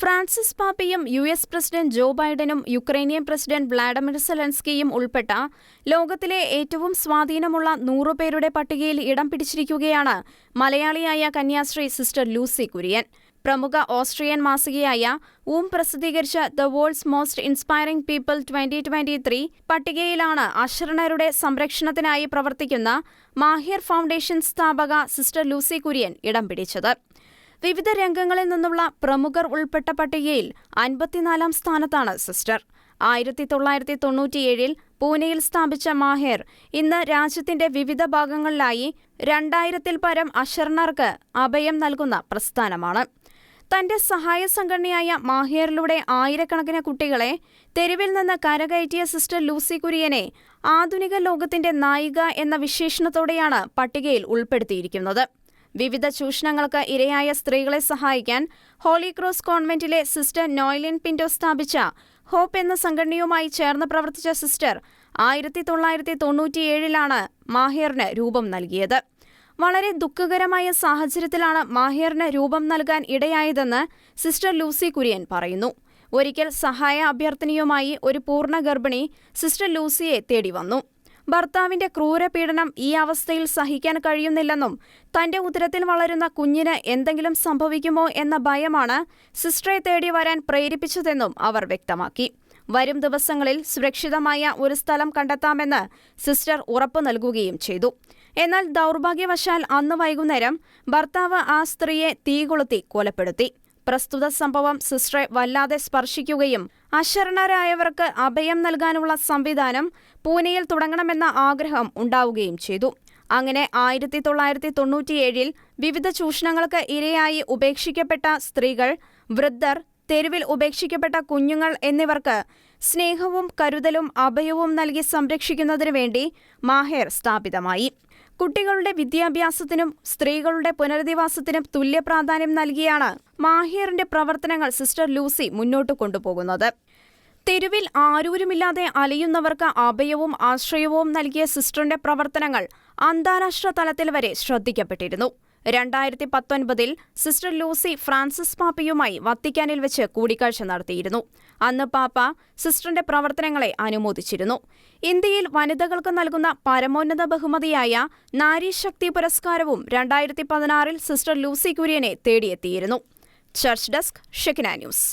Francis പാപ്പയും U S president Joe ബൈഡനും Ukrainian president Vladimir സെലൻസ്കിയും ഉൾപ്പെട്ട ലോകത്തിലെ ഏറ്റവും സ്വാധീനമുള്ള നൂറുപേരുടെ പട്ടികയിൽ ഇടം പിടിച്ചിരിക്കുകയാണ് മലയാളിയായ കന്യാശ്രീ സിസ്റ്റർ ലൂസി കുര്യൻ. പ്രമുഖ ഓസ്ട്രിയൻ മാസികയായ ഊം പ്രസിദ്ധീകരിച്ച the world's most inspiring people twenty twenty three പട്ടികയിലാണ് അശരണരുടെ സംരക്ഷണത്തിനായി പ്രവർത്തിക്കുന്ന മാഹിർ ഫൗണ്ടേഷൻ സ്ഥാപക സിസ്റ്റർ ലൂസി കുര്യൻ ഇടം പിടിച്ചത്. വിവിധ രംഗങ്ങളിൽ നിന്നുള്ള പ്രമുഖർ ഉൾപ്പെട്ട പട്ടികയിൽ അൻപത്തിനാലാം സ്ഥാനത്താണ് സിസ്റ്റർ. ആയിരത്തി തൊള്ളായിരത്തി തൊണ്ണൂറ്റിയേഴിൽ പൂനെയിൽ സ്ഥാപിച്ച മാഹേർ ഇന്ന് രാജ്യത്തിന്റെ വിവിധ ഭാഗങ്ങളിലായി രണ്ടായിരത്തിൽ പരം അശരണർക്ക് അഭയം നൽകുന്ന പ്രസ്ഥാനമാണ്. തന്റെ സഹായ സംഘടനയായ മാഹിയറിലൂടെ ആയിരക്കണക്കിന് കുട്ടികളെ തെരുവിൽ നിന്ന് കരകയറ്റിയ സിസ്റ്റർ ലൂസി കുര്യനെ ആധുനിക ലോകത്തിന്റെ നായിക എന്ന വിശേഷണത്തോടെയാണ് പട്ടികയിൽ ഉൾപ്പെടുത്തിയിരിക്കുന്നത്. വിവിധ ചൂഷണങ്ങൾക്ക് ഇരയായ സ്ത്രീകളെ സഹായിക്കാൻ ഹോളി ക്രോസ് കോൺവെന്റിലെ സിസ്റ്റർ നോയ്ലിൻ പിൻഡോ സ്ഥാപിച്ച ഹോപ്പ് എന്ന സംഘടനയുമായി ചേർന്ന് പ്രവർത്തിച്ച സിസ്റ്റർ ആയിരത്തി തൊള്ളായിരത്തി തൊണ്ണൂറ്റിയേഴിലാണ് മാഹിയറിന് രൂപം നൽകിയത്. വളരെ ദുഃഖകരമായ സാഹചര്യത്തിലാണ് മാഹിയറിന് രൂപം നൽകാൻ ഇടയായതെന്ന് സിസ്റ്റർ ലൂസി കുര്യൻ പറയുന്നു. ഒരിക്കൽ സഹായ അഭ്യർത്ഥനയുമായി ഒരു പൂർണ ഗർഭിണി സിസ്റ്റർ ലൂസിയെ തേടി വന്നു ഭർത്താവിന്റെ ക്രൂരപീഡനം ഈ അവസ്ഥയിൽ സഹിക്കാൻ കഴിയുന്നില്ലെന്നും തന്റെ ഉദരത്തിൽ വളരുന്ന കുഞ്ഞിന് എന്തെങ്കിലും സംഭവിക്കുമോ എന്ന ഭയമാണ് സിസ്റ്ററെ തേടി വരാൻ പ്രേരിപ്പിച്ചതെന്നും അവർ വ്യക്തമാക്കി. വരും ദിവസങ്ങളിൽ സുരക്ഷിതമായ ഒരു സ്ഥലം കണ്ടെത്താമെന്ന് സിസ്റ്റർ ഉറപ്പു നൽകുകയും ചെയ്തു. എന്നാൽ ദൗർഭാഗ്യവശാൽ അന്ന് വൈകുന്നേരം ഭർത്താവ് ആ സ്ത്രീയെ തീകൊളുത്തി കൊലപ്പെടുത്തി. പ്രസ്തുത സംഭവം സിസ്റ്ററെ വല്ലാതെ സ്പർശിക്കുകയും അശരണരായവർക്ക് അഭയം നൽകാനുള്ള സംവിധാനം പൂനെയിൽ തുടങ്ങണമെന്ന ആഗ്രഹം ഉണ്ടാവുകയും ചെയ്തു. അങ്ങനെ ആയിരത്തി തൊള്ളായിരത്തി തൊണ്ണൂറ്റിയേഴിൽ വിവിധ ചൂഷണങ്ങൾക്ക് ഇരയായി ഉപേക്ഷിക്കപ്പെട്ട സ്ത്രീകൾ വൃദ്ധർ തെരുവിൽ ഉപേക്ഷിക്കപ്പെട്ട കുഞ്ഞുങ്ങൾ എന്നിവർക്ക് സ്നേഹവും കരുതലും അഭയവും നൽകി സംരക്ഷിക്കുന്നതിനു വേണ്ടി മാഹേർ സ്ഥാപിതമായി. കുട്ടികളുടെ വിദ്യാഭ്യാസത്തിനും സ്ത്രീകളുടെ പുനരധിവാസത്തിനും തുല്യ പ്രാധാന്യം നൽകിയാണ് മാഹിയറിന്റെ പ്രവർത്തനങ്ങൾ സിസ്റ്റർ ലൂസി മുന്നോട്ട് കൊണ്ടുപോകുന്നത്. തെരുവിൽ ആരൂരുമില്ലാതെ അലയുന്നവർക്ക് അഭയവും ആശ്രയവും നൽകിയ സിസ്റ്ററിന്റെ പ്രവർത്തനങ്ങൾ അന്താരാഷ്ട്ര തലത്തിൽ വരെ ശ്രദ്ധിക്കപ്പെട്ടിരുന്നു. രണ്ടായിരത്തി പത്തൊൻപതിൽ സിസ്റ്റർ ലൂസി ഫ്രാൻസിസ് പാപ്പയുമായി വത്തിക്കാനിൽ വെച്ച് കൂടിക്കാഴ്ച നടത്തിയിരുന്നു. അന്ന് പാപ്പ സിസ്റ്ററിന്റെ പ്രവർത്തനങ്ങളെ അനുമോദിച്ചിരുന്നു. ഇന്ത്യയിൽ വനിതകൾക്ക് നൽകുന്ന പരമോന്നത ബഹുമതിയായ നാരി ശക്തി പുരസ്കാരവും രണ്ടായിരത്തി പതിനാറിൽ സിസ്റ്റർ ലൂസി കുര്യനെ തേടിയെത്തിയിരുന്നു. Church desk Shekinah news.